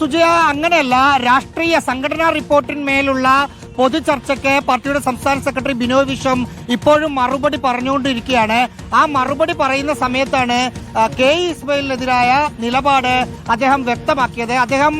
സുജയ അങ്ങനെയല്ല. രാഷ്ട്രീയ സംഘടനാ റിപ്പോർട്ടിന്മേലുള്ള പൊതു ചർച്ചയ്ക്ക് പാർട്ടിയുടെ സംസ്ഥാന സെക്രട്ടറി ബിനോയ് വിശ്വം ഇപ്പോഴും മറുപടി പറഞ്ഞുകൊണ്ടിരിക്കുകയാണ്. ആ മറുപടി പറയുന്ന സമയത്താണ് കെ ഇസ്മയിലിനെതിരായ നിലപാട് അദ്ദേഹം വ്യക്തമാക്കിയത്. അദ്ദേഹം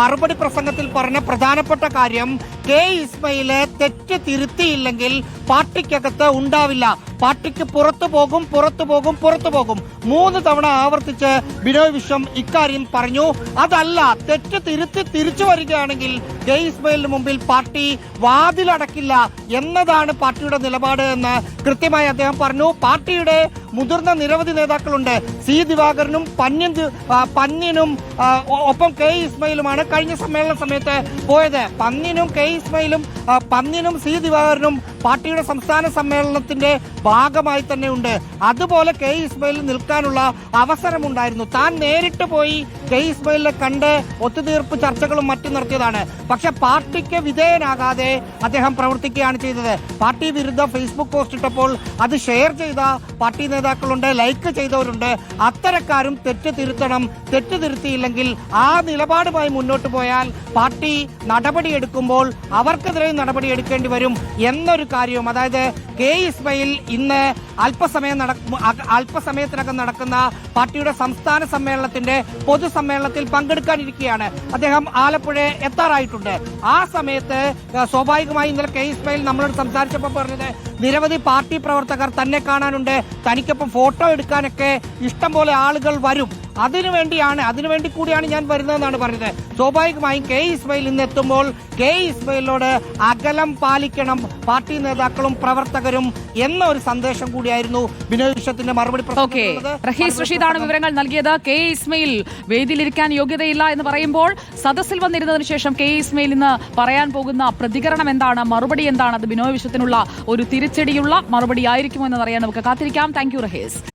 മറുപടി പ്രസംഗത്തിൽ പറഞ്ഞ പ്രധാനപ്പെട്ട കാര്യം കെ ഇസ്മയിലെ തെറ്റ് തിരുത്തിയില്ലെങ്കിൽ പാർട്ടിക്കകത്ത് ഉണ്ടാവില്ല. പാർട്ടിക്ക് പുറത്തു പോകും പുറത്തു പോകും പുറത്തു പോകും. മൂന്ന് തവണ ആവർത്തിച്ച് ബിനോയ് വിശ്വം ഇക്കാര്യം പറഞ്ഞു. അതല്ല തെറ്റ് തിരുത്തി തിരിച്ചു വരികയാണെങ്കിൽ കെ ഇസ്മയിലിന് മുമ്പിൽ പാർട്ടി വാതിലടക്കില്ല എന്നതാണ് പാർട്ടിയുടെ നിലപാട് എന്ന് കൃത്യമായി അദ്ദേഹം പറഞ്ഞു. പാർട്ടിയുടെ മുതിർന്ന നിരവധി നേതാക്കളുണ്ട്. സി ദിവാകരനും പന്യൻ പന്നിനും ഒപ്പം കെ ഇസ്മയിലുമാണ് കഴിഞ്ഞ സമ്മേളന സമയത്ത് പോയത്. പന്യനും കെ ഇസ്മയിലും പന്നിനും സി ദിവാകരനും പാർട്ടിയുടെ സംസ്ഥാന സമ്മേളനത്തിന്റെ ഭാഗമായി തന്നെ ഉണ്ട് അതുപോലെ കെ ഇസ്മയിൽ നിൽക്കാനുള്ള അവസരമുണ്ടായിരുന്നു. താൻ നേരിട്ട് പോയി കെ ഇസ്മയിലിനെ കണ്ട് ഒത്തുതീർപ്പ് ചർച്ചകളും മറ്റും നടത്തിയതാണ്. പക്ഷെ പാർട്ടിക്ക് വിധേയനാകാതെ അദ്ദേഹം പ്രവർത്തിക്കുകയാണ് ചെയ്തത്. പാർട്ടി വിരുദ്ധ ഫേസ്ബുക്ക് പോസ്റ്റ് ഇട്ടപ്പോൾ അത് ഷെയർ ചെയ്ത പാർട്ടി നേതാക്കളുണ്ട് ലൈക്ക് ചെയ്തവരുണ്ട്. അത്തരക്കാരും തെറ്റ് തിരുത്തണം. തെറ്റ് തിരുത്തിയില്ലെങ്കിൽ ആ നിലപാടുമായി മുന്നോട്ട് പോയാൽ പാർട്ടി നടപടിയെടുക്കുമ്പോൾ അവർക്കെതിരെ നടപടി എടുക്കേണ്ടി വരും എന്നൊരു കാര്യവും. അതായത് കെ ഇസ്മയിൽ ഇന്ന് അല്പസമയം നട അല്പസമയത്തിനകം നടക്കുന്ന പാർട്ടിയുടെ സംസ്ഥാന സമ്മേളനത്തിന്റെ പൊതുസമ്മേളനത്തിൽ പങ്കെടുക്കാനിരിക്കുകയാണ്. അദ്ദേഹം ആലപ്പുഴ എത്താറായിട്ടുണ്ട്. ആ സമയത്ത് സ്വാഭാവികമായി ഇന്നലെ കെ ഇസ്മയിൽ നമ്മളോട് സംസാരിച്ചപ്പോൾ പറഞ്ഞത് നിരവധി പാർട്ടി പ്രവർത്തകർ തന്നെ കാണാനുണ്ട്. തനിക്കൊപ്പം ഫോട്ടോ എടുക്കാനൊക്കെ ഇഷ്ടംപോലെ ആളുകൾ വരും. അതിനുവേണ്ടിയാണ് അതിനുവേണ്ടി കൂടിയാണ് ഞാൻ വരുന്നതെന്നാണ് പറഞ്ഞത്. സ്വാഭാവികമായും കെ ഇസ്മയിൽ ഇന്ന് എത്തുമ്പോൾ കെ ഇസ്മയിലിനോട് അകലം പാലിക്കണം. പാർട്ടി നേതാക്കളും പ്രവർത്തകരും എന്ന ഒരു സന്ദേശം കൂടിയായിരുന്നു ബിനോയ് വിശ്വത്തിന്റെ മറുപടി. റഹീസ് റഷീദാണ് വിവരങ്ങൾ നൽകിയത്. കെ ഇസ്മയിൽ വേദിയിലിരിക്കാൻ യോഗ്യതയില്ല എന്ന് പറയുമ്പോൾ സദസ്സിൽ വന്നിരുന്നതിന് ശേഷം കെ ഇസ്മയിൽ ഇന്ന് പറയാൻ പോകുന്ന പ്രതികരണം എന്താണ്? മറുപടി എന്താണ്? അത് ബിനോയ് വിശ്വത്തിനുള്ള ഒരു തിരിച്ചടിയുള്ള മറുപടി ആയിരിക്കുമോ എന്നറിയാൻ നമുക്ക് കാത്തിരിക്കാം. Thank you Rahees